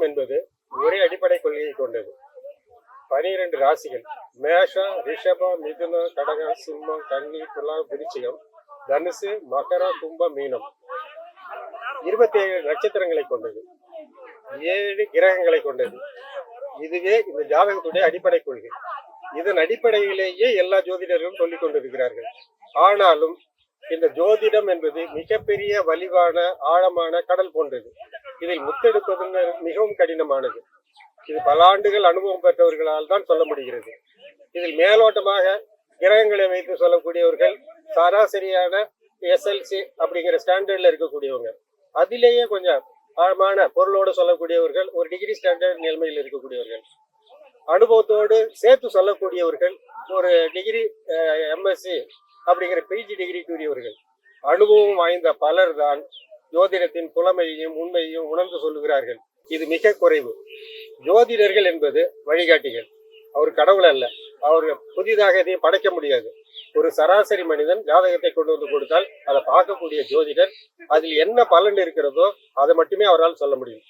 என்பது ஒரே அடிப்படை கொள்கையை கொண்டது. பனிரெண்டு ராசிகள் மேஷம் ரிஷபம் மிதுனம் கடகம் சிம்மம் கன்னி துலாம் விருச்சிகம் தனுசு மகர கும்பம் மீனம். இருபத்தி ஏழு நட்சத்திரங்களை கொண்டது. ஏழு கிரகங்களை கொண்டது. இதுவே இந்த ஜாதகத்துடைய அடிப்படை கொள்கை. இதன் அடிப்படையிலேயே எல்லா ஜோதிடர்களும் சொல்லிக் கொண்டிருக்கிறார்கள். ஆனாலும் இந்த ஜோதிடம் என்பது மிகப்பெரிய வலிவான ஆழமான கடல் போன்றது. இதில் முத்தெடுப்பது மிகவும் கடினமானது. இது பல ஆண்டுகள் அனுபவம் பெற்றவர்களால் தான் சொல்ல முடிகிறது. இதில் மேலோட்டமாக கிரகங்களை வைத்து சொல்லக்கூடியவர்கள் சராசரியான எஸ்எல்சி அப்படிங்கிற ஸ்டாண்டர்ட்ல இருக்கக்கூடியவங்க. அதிலேயே கொஞ்சம் ஆழமான பொருளோடு சொல்லக்கூடியவர்கள் ஒரு டிகிரி ஸ்டாண்டர்ட் நிலைமையில் இருக்கக்கூடியவர்கள். அனுபவத்தோடு சேர்த்து சொல்லக்கூடியவர்கள் ஒரு டிகிரி எம்எஸ்சி அப்படிங்கிற பிஜி டிகிரிக்குரியவர்கள் அனுபவம் வாய்ந்த பலர் தான் ஜோதிடத்தின் புலமையையும் உண்மையையும் உணர்ந்து சொல்லுகிறார்கள். இது மிக குறைவு. ஜோதிடர்கள் என்பது வழிகாட்டிகள். அவர் கடவுள் அல்ல. அவர் புதிதாக எதையும் படைக்க முடியாது. ஒரு சராசரி மனிதன் ஜாதகத்தை கொண்டு வந்து கொடுத்தால் அதை பார்க்கக்கூடிய ஜோதிடர் அதில் என்ன பலன் இருக்கிறதோ அதை மட்டுமே அவரால் சொல்ல முடியும்.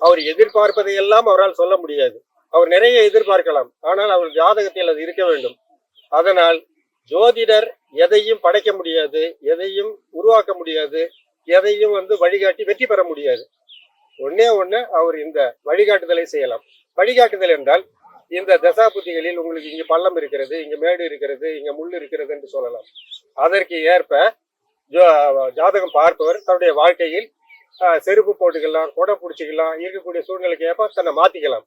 அவர் எதிர்பார்ப்பதை எல்லாம் அவரால் சொல்ல முடியாது. அவர் நிறைய எதிர்பார்க்கலாம். ஆனால் அவர் ஜாதகத்தில் அது இருக்க வேண்டும். அதனால் ஜோதிடர் எதையும் படைக்க முடியாது எதையும் உருவாக்க முடியாது எதையும் வந்து வழிகாட்டி வெற்றி பெற முடியாது. ஒன்னே ஒண்ணு அவர் இந்த வழிகாட்டுதலை செய்யலாம். வழிகாட்டுதல் என்றால் இந்த தசாபுத்திகளில் உங்களுக்கு இங்க பள்ளம் இருக்கிறது இங்க மேடு இருக்கிறது இங்க முள் இருக்கிறது என்று சொல்லலாம். அதற்கு ஏற்ப ஜோ- ஜாதகம் பார்ப்பவர் தன்னுடைய வாழ்க்கையில் ஆஹ், செருப்பு போட்டுக்கலாம் கொடை பிடிச்சிக்கலாம் இருக்கக்கூடிய சூழ்நிலைக்கு ஏற்ப தன்னை மாத்திக்கலாம்.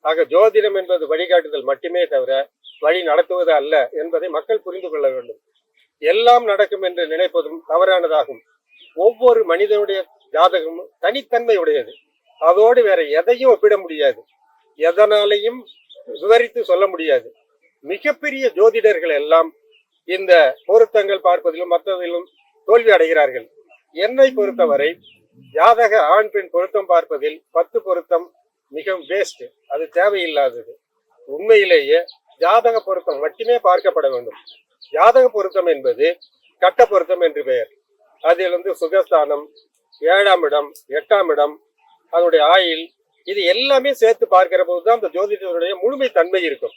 ஆக ஜோதிடம் என்பது வழிகாட்டுதல் மட்டுமே தவிர வழி நடத்துவது அல்ல என்பதை மக்கள் புரிந்து கொள்ள வேண்டும். எல்லாம் நடக்கும் என்று நினைப்பதும் தவறானதாகும். ஒவ்வொரு மனிதனுடைய ஜாதகமும் தனித்தன்மை உடையது அதோடு வேற எதையும் ஒப்பிட முடியாது. எதனாலையும் விவரித்து சொல்ல முடியாது. மிகப்பெரிய ஜோதிடர்கள் எல்லாம் இந்த பொருத்தங்கள் பார்ப்பதிலும் மற்றதிலும் தோல்வி அடைகிறார்கள். என்னை பொறுத்தவரை ஜாதக ஆண் பெண் பொருத்தம் பார்ப்பதில் பத்து பொருத்தம் மிகவும் வேஸ்ட் அது தேவையில்லாதது. உண்மையிலேயே ஜாதக பொருத்தம் மட்டுமே பார்க்கப்பட வேண்டும். ஜாதக பொருத்தம் என்பது கட்ட பொருத்தம் என்று பெயர். அதில் வந்து சுகஸ்தானம் ஏழாம் இடம் எட்டாம் இடம் அதனுடைய ஆயில் இது எல்லாமே சேர்த்து பார்க்கிற போது தான் அந்த ஜோதிடருடைய முழுமை தன்மை இருக்கும்.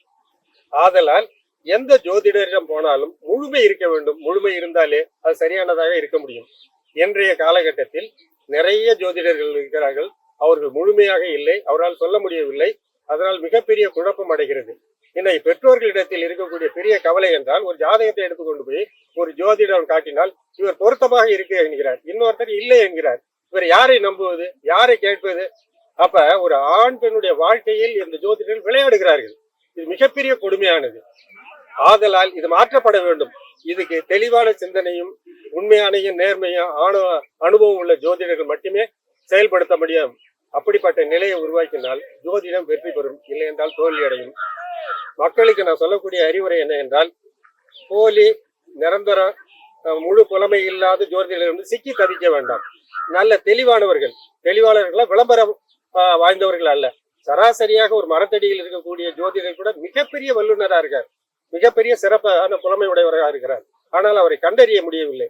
ஆதலால் எந்த ஜோதிடரிடம் போனாலும் முழுமை இருக்க வேண்டும். முழுமை இருந்தாலே அது சரியானதாக இருக்க முடியும். இன்றைய காலகட்டத்தில் நிறைய ஜோதிடர்கள் இருக்கிறார்கள். அவர்கள் முழுமையாக இல்லை. அவரால் சொல்ல முடியவில்லை. அதனால் மிகப்பெரிய குழப்பம் அடைகிறது. இன்னைக்கு பெற்றோர்களிடத்தில் இருக்கக்கூடிய பெரிய கவலை என்றால் ஒரு ஜாதகத்தை எடுத்துக்கொண்டு போய் ஒரு ஜோதிடம் காட்டினால் இவர் பொருத்தமாக இருக்கு என்கிறார். இன்னொருத்தர் இல்லை என்கிறார். இவர் யாரை நம்புவது யாரை கேட்பது? அப்ப ஒரு ஆண் பெண்ணுடைய வாழ்க்கையில் இந்த ஜோதிடர்கள் விளையாடுகிறார்கள். இது மிகப்பெரிய கொடுமையானது. ஆதலால் இது மாற்றப்பட வேண்டும். இதுக்கு தெளிவான சிந்தனையும் உண்மையானையும் நேர்மையும் ஆணவ அனுபவம் உள்ள ஜோதிடர்கள் மட்டுமே செயல்படுத்த முடியும். அப்படிப்பட்ட நிலையை உருவாக்கினால் ஜோதிடம் வெற்றி பெறும். இல்லை என்றால் தோல்வி அடையும் மக்களுக்கு நான் சொல்லக்கூடிய அறிவுரை என்ன என்றால் போலி நிரந்தரம் முழு புலமை இல்லாத ஜோதிடர்கள் வந்து சிக்கி தவிக்க வேண்டாம். நல்ல தெளிவானவர்கள். தெளிவாளர்களா விளம்பரம் வாய்ந்தவர்கள் அல்ல. சராசரியாக ஒரு மரத்தடியில் இருக்கக்கூடிய ஜோதிடர் கூட மிகப்பெரிய வல்லுநரா இருக்கார். மிகப்பெரிய சிறப்பான புலமை உடையவராக இருக்கிறார். ஆனால் அவரை கண்டறிய முடியவில்லை.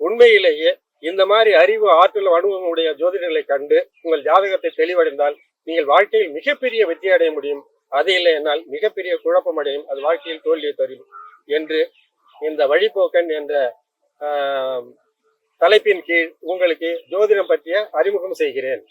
உண்மையிலேயே இந்த மாதிரி அறிவு ஆற்றல் அனுபவம் உடைய ஜோதிடர்களை கண்டு உங்கள் ஜாதகத்தை தெளிவடைந்தால் நீங்கள் வாழ்க்கையில் மிகப்பெரிய வெற்றி அடைய முடியும். அது இல்லை என்னால் மிகப்பெரிய குழப்பம் அடையும் அது வாழ்க்கையில் தோல்வியை தரும் என்று இந்த வழிபோக்கன் என்ற ஆஹ், தலைப்பின் கீழ் உங்களுக்கு ஜோதிடம் பற்றிய அறிமுகம் செய்கிறேன்.